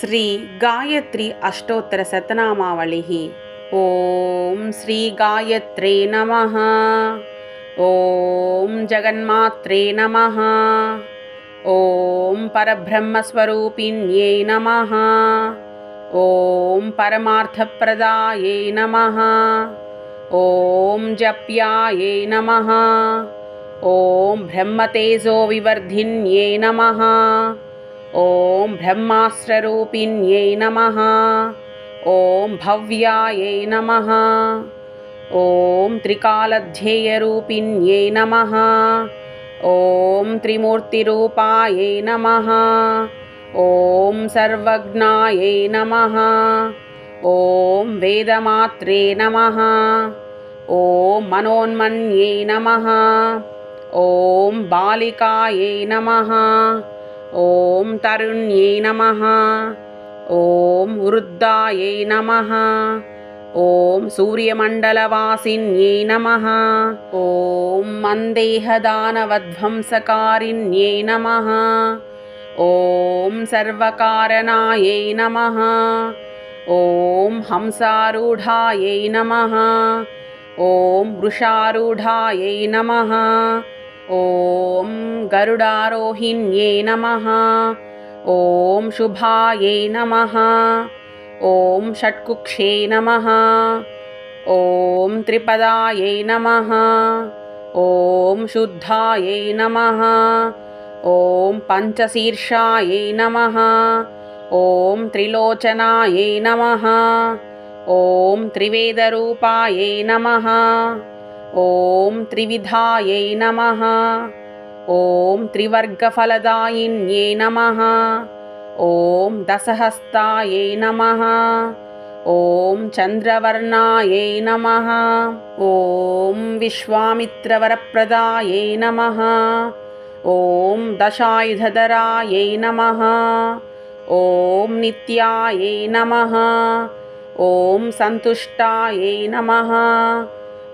श्रीगायत्री अष्टोत्तरशतनामावलिः ॐ श्रीगायत्रे नमः। ॐ जगन्मात्रे नमः। ॐ परब्रह्मस्वरूपिण्यै नमः। ॐ परमार्थप्रदायै नमः। ॐ जप्यायै नमः। ॐ ब्रह्मतेजोविवर्धिन्यै नमः। ॐ ब्रह्मास्त्ररूपिण्यै नमः। ॐ भव्यायै नमः। ॐ त्रिकालध्येयरूपिण्यै नमः। ॐ त्रिमूर्तिरूपायै नमः। ॐ सर्वज्ञायै नमः। ॐ वेदमात्रे नमः। ॐ मनोन्मन्ये नमः। ॐ बालिकायै नमः। ॐ तरुण्यै नमः। ॐ वृद्धायै नमः। ॐ सूर्यमण्डलवासिन्यै नमः। ॐ मन्देहदानवध्वंसकारिण्यै नमः। ॐ सर्वकारणायै नमः। ॐ हंसारूढायै नमः। ॐ वृषारूढायै नमः ॐ गरुडारोहिण्ये नमः। ॐ शुभायै नमः। ॐ षट्कुक्षे नमः। ॐ त्रिपदायै नमः। ॐ शुद्धायै नमः। ॐ पञ्चशीर्षायै नमः। ॐ त्रिलोचनायै नमः। ॐ त्रिवेदरूपायै नमः ॐ त्रिविधायै नमः। ॐ त्रिवर्गफलदायिन्ये नमः। ॐ दशहस्तायै नमः। ॐ चन्द्रवर्णायै नमः। ॐ विश्वामित्रवरप्रदायै नमः। ॐ दशायुधरायै नमः। ॐ नित्यायै नमः। ॐ सन्तुष्टायै नमः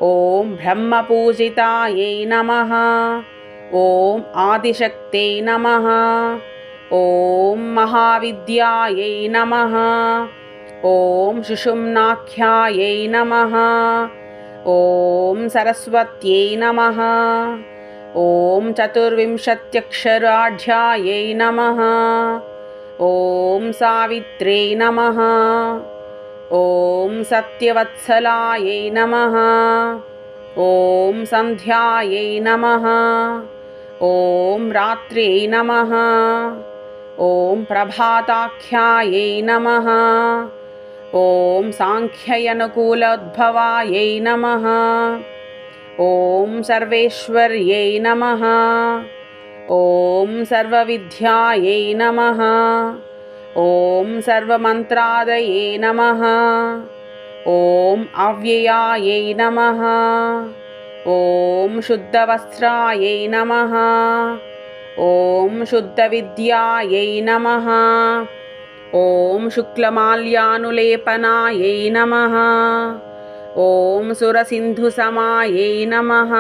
ॐ ब्रह्मपूजितायै नमः। ॐ आदिशक्ते नमः। ॐ महाविद्यायै नमः। ॐ सुषुम्नाख्यायै नमः। ॐ सरस्वत्यै नमः। ॐ चतुर्विंशत्यक्षराढ्यायै नमः। ॐ सावित्रे नमः। ॐ सत्यवत्सलायै नमः। ॐ सन्ध्यायै नमः। ॐ रात्र्यै नमः। ॐ प्रभाताख्यायै नमः। ॐ साङ्ख्ययनुकूलोद्भवायै नमः। ॐ सर्वेश्वर्यै नमः। ॐ सर्वविद्यायै नमः। ॐ सर्वमन्त्रादये नमः। ॐ अव्ययायै नमः। ॐ शुद्धवस्त्रायै नमः। ॐ शुद्धविद्यायै नमः। ॐ शुक्लमाल्यानुलेपनायै नमः। ॐ सुरसिन्धुसमायै नमः।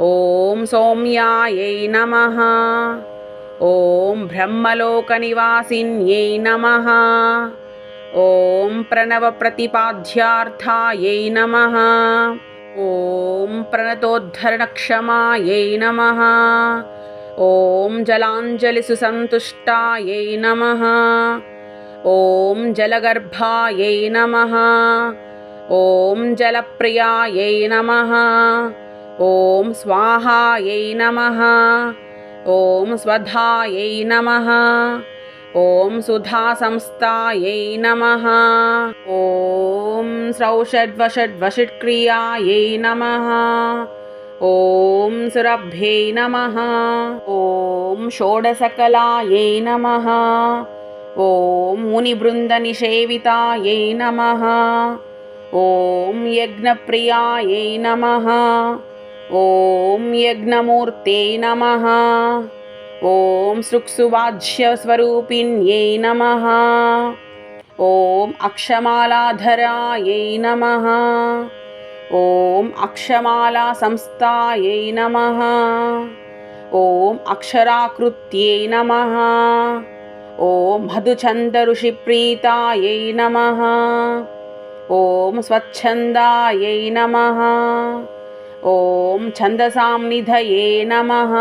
ॐ सौम्यायै नमः ॐ ब्रह्मलोकनिवासिन्यै नमः। ॐ प्रणवप्रतिपाद्यार्थायै नमः। ॐ प्रणतोद्धरणक्षमायै नमः। ॐ जलाञ्जलिसुसन्तुष्टायै नमः। ॐ जलगर्भायै नमः। ॐ जलप्रियायै नमः। ॐ स्वाहायै नमः ॐ स्वधायै नमः। ॐ सुधासंस्थायै नमः। ॐ स्रौषड्वषड्वषट्क्रियायै नमः। ॐ सुरभ्यै नमः। ॐ षोडशकलायै नमः। ॐ मुनिबृन्दनिषेवितायै नमः। ॐ यज्ञप्रियायै नमः ॐ यज्ञमूर्ते नमः। ॐ सृक्सुवाज्यस्वरूपिण्यै नमः। ॐ अक्षमालाधरायै नमः। ॐ अक्षमालासंस्थायै नमः। ॐ अक्षराकृत्यै नमः। ॐ मधुचन्दऋषिप्रीतायै नमः। ॐ स्वच्छन्दायै नमः ॐ छन्दसां निधये नमः।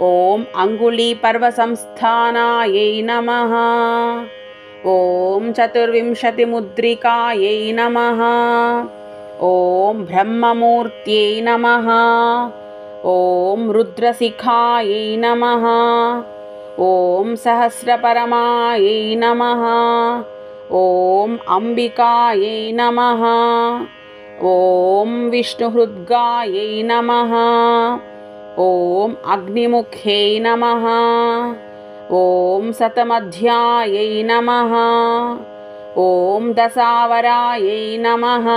ॐ अङ्गुलीपर्वसंस्थानायै नमः। ॐ चतुर्विंशतिमुद्रिकायै नमः। ॐ ब्रह्ममूर्त्यै नमः। ॐ रुद्रशिखायै नमः। ॐ सहस्रपरमायै नमः। ॐ अम्बिकायै नमः ॐ विष्णुहृद्गायै नमः। ॐ अग्निमुख्यै नमः। ॐ शतमध्यायै नमः। ॐ दशावरायै नमः।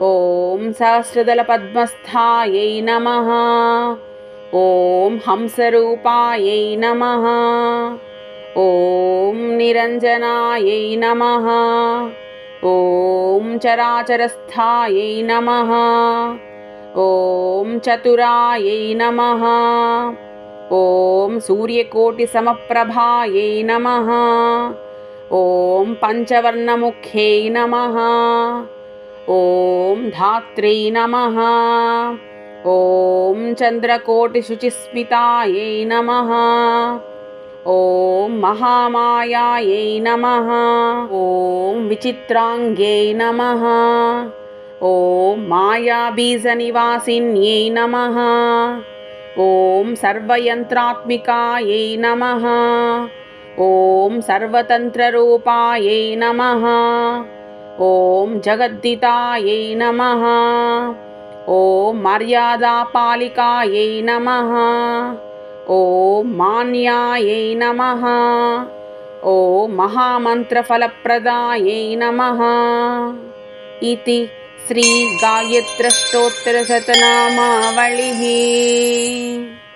ॐ सहस्रदलपद्मस्थायै नमः। ॐ हंसरूपायै नमः। ॐ निरञ्जनायै नमः। ॐ चराचरस्थायै नमः। ॐ चतुरायै नमः। ॐ सूर्यकोटिसमप्रभायै नमः। ॐ पञ्चवर्णमुख्यै नमः। ॐ धात्र्यै नमः। ॐ चन्द्रकोटिशुचिस्मितायै नमः ॐ महामायायै नमः। ॐ विचित्राङ्ग्यै नमः। ॐ मायाबीजनिवासिन्यै नमः। ॐ सर्वयन्त्रात्मिकायै नमः। ॐ सर्वतन्त्ररूपायै नमः। ॐ जगद्दितायै नमः। ॐ मर्यादापालिकायै नमः ॐ मान्यायै नमः। ॐ महामन्त्रफलप्रदायै नमः। इति श्रीगायत्रस्तोत्रशतनामावलिः